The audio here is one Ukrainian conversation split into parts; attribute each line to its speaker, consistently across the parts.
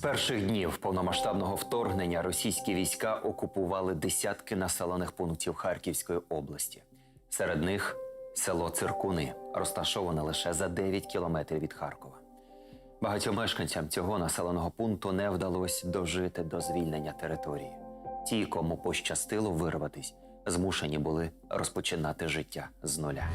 Speaker 1: перших днів повномасштабного вторгнення російські війська окупували десятки населених пунктів Харківської області. Серед них село Циркуни, розташоване лише за 9 кілометрів від Харкова. Багатьом мешканцям цього населеного пункту не вдалося дожити до звільнення території. Ті, кому пощастило вирватись, змушені були розпочинати життя з нуля.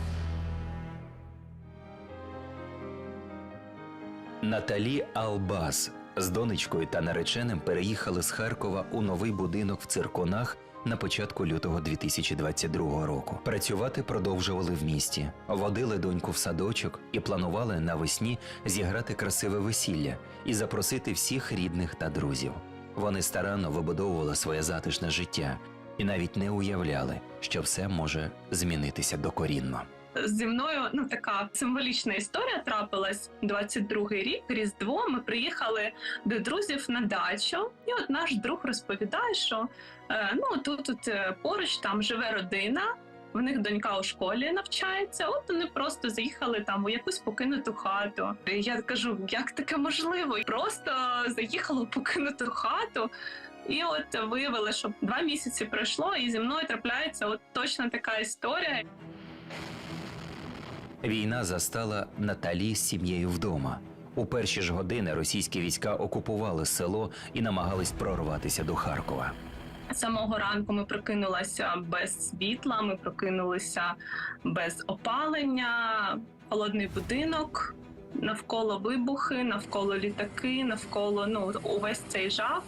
Speaker 1: Наталі Албас з донечкою та нареченим переїхали з Харкова у новий будинок в цирконах на початку лютого 2022 року. Працювати продовжували в місті, водили доньку в садочок і планували навесні зіграти красиве весілля і запросити всіх рідних та друзів. Вони старанно вибудовували своє затишне життя і навіть не уявляли, що все може змінитися докорінно.
Speaker 2: Зі мною ну така символічна історія трапилась 22-й рік. Різдво. Ми приїхали до друзів на дачу, і от наш друг розповідає, що е, ну тут, тут е, поруч там живе родина. В них донька у школі навчається. От вони просто заїхали там у якусь покинуту хату. І я кажу, як таке можливо? Просто заїхали у покинуту хату. І от виявили, що два місяці пройшло, і зі мною трапляється от точно така історія.
Speaker 1: Війна застала Наталі з сім'єю вдома. У перші ж години російські війська окупували село і намагались прорватися до Харкова.
Speaker 2: Самого ранку ми прокинулися без світла, ми прокинулися без опалення, холодний будинок, навколо вибухи, навколо літаки, навколо ну увесь цей жах.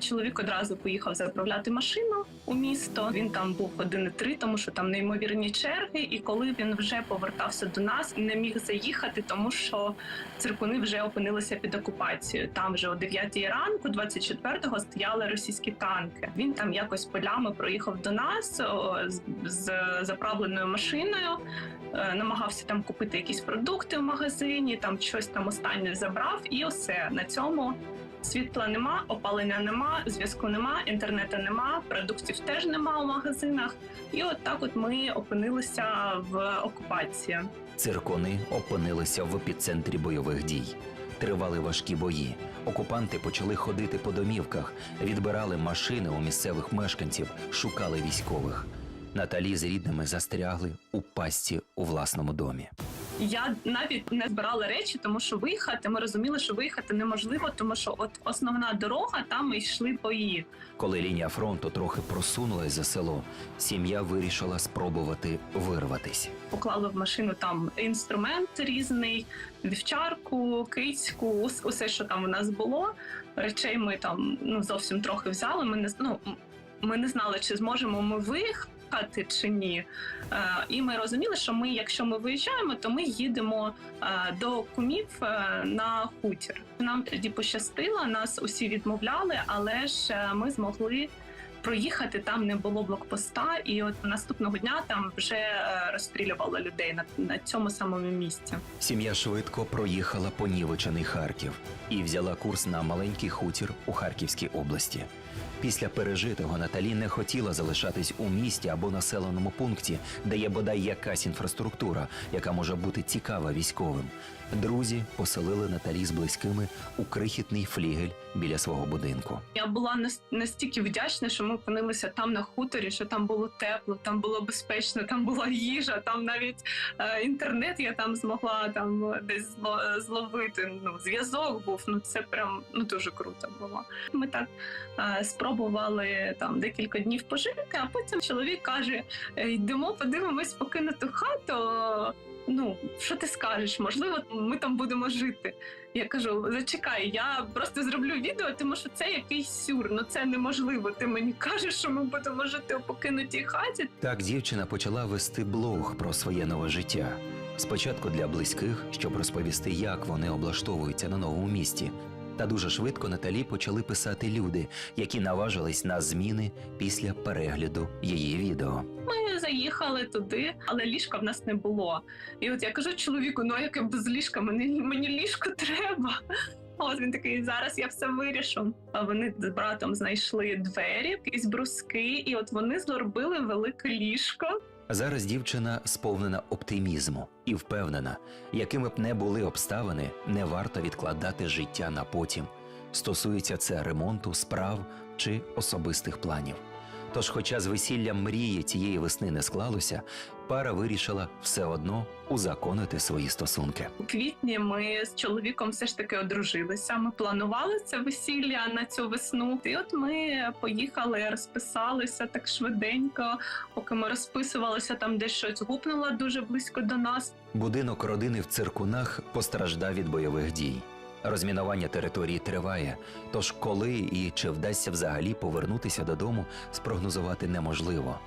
Speaker 2: Чоловік одразу поїхав заправляти машину у місто. Він там був години три, тому що там неймовірні черги. І коли він вже повертався до нас, не міг заїхати, тому що циркуни вже опинилися під окупацією. Там вже о 9 ранку, 24-го, стояли російські танки. Він там якось полями проїхав до нас з, з заправленою машиною. е, Намагався там купити якісь продукти в магазині, там щось там останнє забрав, і все на цьому світла нема, опалення нема, зв'язку нема, інтернету нема, продуктів теж нема у магазинах. І от так, от ми опинилися в окупації.
Speaker 1: Циркони опинилися в епіцентрі бойових дій. Тривали важкі бої. Окупанти почали ходити по домівках, відбирали машини у місцевих мешканців, шукали військових. Наталі з рідними застрягли у пастці у власному домі.
Speaker 2: Я навіть не збирала речі, тому що виїхати. Ми розуміли, що виїхати неможливо, тому що от основна дорога там ми йшли бої.
Speaker 1: Коли лінія фронту трохи просунулась за село, сім'я вирішила спробувати вирватись.
Speaker 2: Поклали в машину там інструмент різний, вівчарку, кицьку, усе, що там у нас було. Речей ми там ну зовсім трохи взяли. Ми не ну, ми не знали, чи зможемо ми виїхати чи ні. Е, і ми розуміли, що ми, якщо ми виїжджаємо, то ми їдемо е, до кумів е, на хутір. Нам тоді пощастило, нас усі відмовляли, але ж ми змогли. Проїхати там не було блокпоста, і от наступного дня там вже розстрілювали людей на, на цьому самому місці.
Speaker 1: Сім'я швидко проїхала понівечений Харків і взяла курс на маленький хутір у Харківській області. Після пережитого Наталі не хотіла залишатись у місті або населеному пункті, де є бодай якась інфраструктура, яка може бути цікава військовим. Друзі поселили Наталі з близькими у крихітний флігель біля свого будинку.
Speaker 2: Я була настільки вдячна, що ми опинилися там на хуторі, що там було тепло, там було безпечно, там була їжа, там навіть е, інтернет я там змогла там десь зло, зловити. Ну зв'язок був. Ну це прям ну дуже круто було. Ми так е, спробували там декілька днів пожити, а потім чоловік каже: «Е, йдемо, подивимось покинуту хату. Ну, що ти скажеш? Можливо, ми там будемо жити. Я кажу: зачекай, я просто зроблю відео, тому що це якийсь сюр. Ну це неможливо. Ти мені кажеш, що ми будемо жити у покинутій хаті.
Speaker 1: Так дівчина почала вести блог про своє нове життя. Спочатку для близьких, щоб розповісти, як вони облаштовуються на новому місті. Та дуже швидко Наталі почали писати люди, які наважились на зміни після перегляду її відео.
Speaker 2: Ми заїхали туди, але ліжка в нас не було. І от я кажу чоловіку: ну яке без ліжка? Мені мені ліжко треба. От він такий, зараз я все вирішу. А вони з братом знайшли двері, якісь бруски, і от вони зробили велике ліжко.
Speaker 1: Зараз дівчина сповнена оптимізму і впевнена, якими б не були обставини, не варто відкладати життя на потім. стосується це ремонту, справ чи особистих планів. Тож, хоча з весіллям мрії цієї весни не склалося, пара вирішила все одно узаконити свої стосунки.
Speaker 2: У квітні ми з чоловіком все ж таки одружилися. Ми планували це весілля на цю весну. І от ми поїхали, розписалися так швиденько. Поки ми розписувалися, там десь щось гупнуло дуже близько до нас.
Speaker 1: Будинок родини в циркунах постраждав від бойових дій. Розмінування території триває, тож коли і чи вдасться взагалі повернутися додому, спрогнозувати неможливо.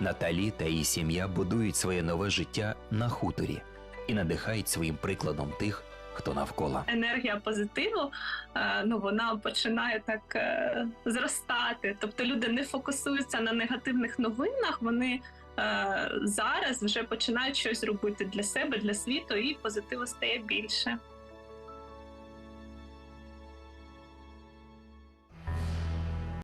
Speaker 1: Наталі та її сім'я будують своє нове життя на хуторі і надихають своїм прикладом тих, хто навколо.
Speaker 2: енергія позитиву, е, ну вона починає так е, зростати. Тобто люди не фокусуються на негативних новинах. Вони е, зараз вже починають щось робити для себе, для світу, і позитиву стає більше.